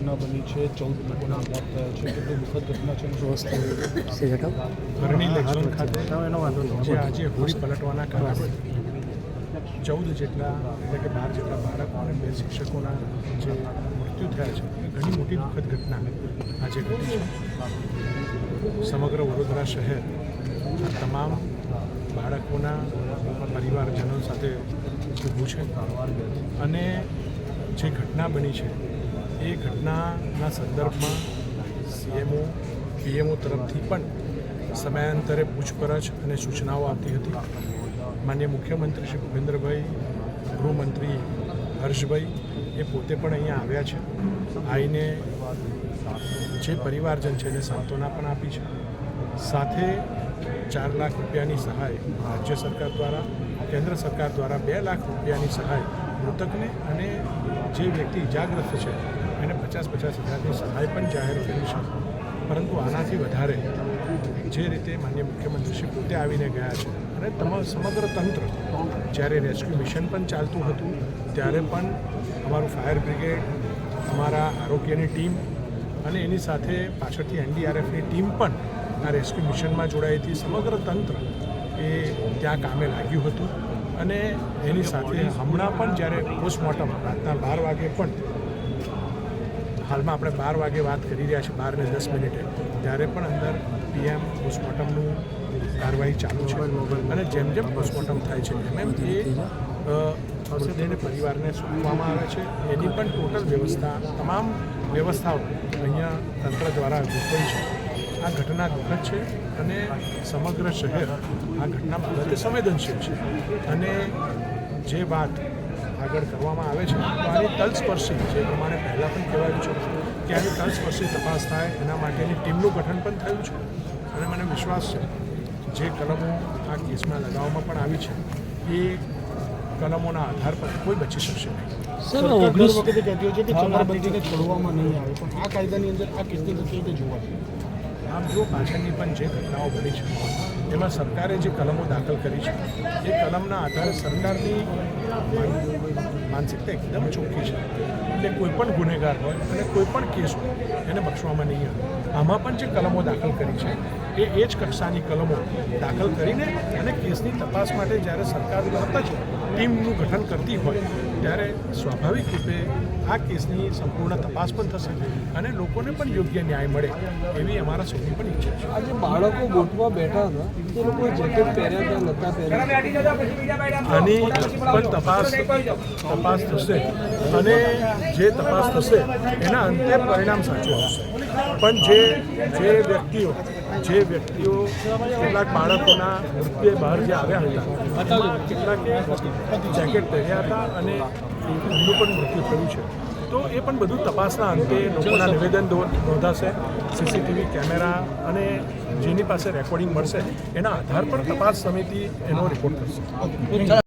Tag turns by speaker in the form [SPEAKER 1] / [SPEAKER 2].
[SPEAKER 1] ઘટના બની છે ચૌદ લોકોના મોત થયા છે કેટલી દુઃખદ ઘટના છે? ઘરની
[SPEAKER 2] ભરણી લેક્ઝોન જે આજે હોળી પલટવાના કારણે ચૌદ જેટલા એટલે કે બાર જેટલા બાળકો અને બે શિક્ષકોના જે મૃત્યુ થયા છે એ ઘણી મોટી દુઃખદ ઘટના આજે ઘટી છે. સમગ્ર વડોદરા શહેર તમામ બાળકોના પરિવારજનો સાથે ઊભું છે. અને જે ઘટના બની છે એ ઘટનાના સંદર્ભમાં સીએમઓ પીએમઓ તરફથી પણ સમયાંતરે પૂછપરછ અને સૂચનાઓ આપતી હતી. માન્ય મુખ્યમંત્રી શ્રી ભૂપેન્દ્રભાઈ, ગૃહમંત્રી હર્ષભાઈ એ પોતે પણ અહીંયા આવ્યા છે. આવીને જે પરિવારજન છે એને સાંત્વના પણ આપી છે. સાથે ચાર લાખ રૂપિયાની સહાય રાજ્ય સરકાર દ્વારા, કેન્દ્ર સરકાર દ્વારા બે લાખ રૂપિયાની સહાય મૃતકને અને જે વ્યક્તિ ઇજાગ્રસ્ત છે, એને પચાસ પચાસ હજારની સહાય પણ જાહેર કરી છે. પરંતુ આનાથી વધારે જે રીતે માન્ય મુખ્યમંત્રીશ્રી પોતે આવીને ગયા છે અને તમામ સમગ્ર તંત્ર જ્યારે રેસ્ક્યુ મિશન પણ ચાલતું હતું, ત્યારે પણ અમારું ફાયર બ્રિગેડ, અમારા આરોગ્યની ટીમ અને એની સાથે પાછળથી એનડીઆરએફની ટીમ પણ આ રેસ્ક્યુ મિશનમાં જોડાઈ હતી. સમગ્ર તંત્ર એ ત્યાં કામે લાગ્યું હતું. અને એની સાથે હમણાં પણ જ્યારે પોસ્ટમોર્ટમ રાતના બાર વાગે પણ, હાલમાં આપણે બાર વાગે વાત કરી રહ્યા છીએ બાર ને દસ મિનિટે, ત્યારે પણ અંદર પીએમ પોસ્ટમોર્ટમનું કાર્યવાહી ચાલુ છે. અને જેમ જેમ પોસ્ટમોર્ટમ થાય છે, એમ એમ એ મૃતદેહને પરિવારને સોંપવામાં આવે છે. એની પણ ટોટલ વ્યવસ્થા, તમામ વ્યવસ્થાઓ અહીંયા તંત્ર દ્વારા ગોઠવાઈ છે. આ ઘટના દુઃખદ છે અને સમગ્ર શહેર આ ઘટના બાબતે સંવેદનશીલ છે. અને જે વાત આગળ કરવામાં આવે છે આની તલસ્પર્શી જે પ્રમાણે પહેલાં પણ કહેવાયું છે કે આની તલસ્પર્શી તપાસ થાય એના માટેની ટીમનું ગઠન પણ થયું છે. અને મને વિશ્વાસ છે જે કલમો આ કેસમાં લગાવવામાં પણ આવી છે એ કલમોના આધાર પર કોઈ બચી શકશે નહીં.
[SPEAKER 1] સર વખતે કહેતી છે કે ચમારબંધીને છોડવામાં નહીં આવે. પણ આ કાયદાની અંદર આ કેસની અંદર કેવી રીતે જોવા
[SPEAKER 2] આમ જો પાછળની પણ જે ઘટનાઓ બની છે એમાં સરકારે જે કલમો દાખલ કરી છે, એ કલમના આધારે સરકારની માનસિકતા એકદમ ચોખ્ખી છે. એટલે કોઈ પણ ગુનેગાર હોય અને કોઈ પણ કેસ હોય, એને બક્ષવામાં નહીં આવે. આમાં પણ જે કલમો દાખલ કરી છે, એ એ જ કક્ષાની કલમો દાખલ કરીને અને કેસની તપાસ માટે જ્યારે સરકાર તરત જ ટીમનું ગઠન કરતી હોય ત્યારે સ્વાભાવિક રૂપે આ કેસની સંપૂર્ણ તપાસ પણ થશે અને લોકોને પણ યોગ્ય ન્યાય મળે એવી અમારા સૌની પણ ઈચ્છા છે.
[SPEAKER 3] આજે બાળકો બોટમાં બેઠા હતા તે લોકો જેકેટ પહેર્યા હતા નતા પહેર્યા
[SPEAKER 2] આની પણ તપાસ તપાસ થશે અને જે તપાસ થશે એના અંતે પરિણામ સાચું આવશે. પણ જે જે વ્યક્તિઓ જે વ્યક્તિઓ કેટલાક બાળકોના મૃત્યુ બહાર જે આવ્યા હતા કેટલાકે જેકેટ પહેર્યા હતા અને એમનું પણ મૃત્યુ થયું છે. તો એ પણ બધું તપાસના અંતે લોકોના નિવેદન નોંધાશે, સીસીટીવી કેમેરા અને જેની પાસે રેકોર્ડિંગ મળશે, એના આધાર પર તપાસ સમિતિ એનો રિપોર્ટ કરશે.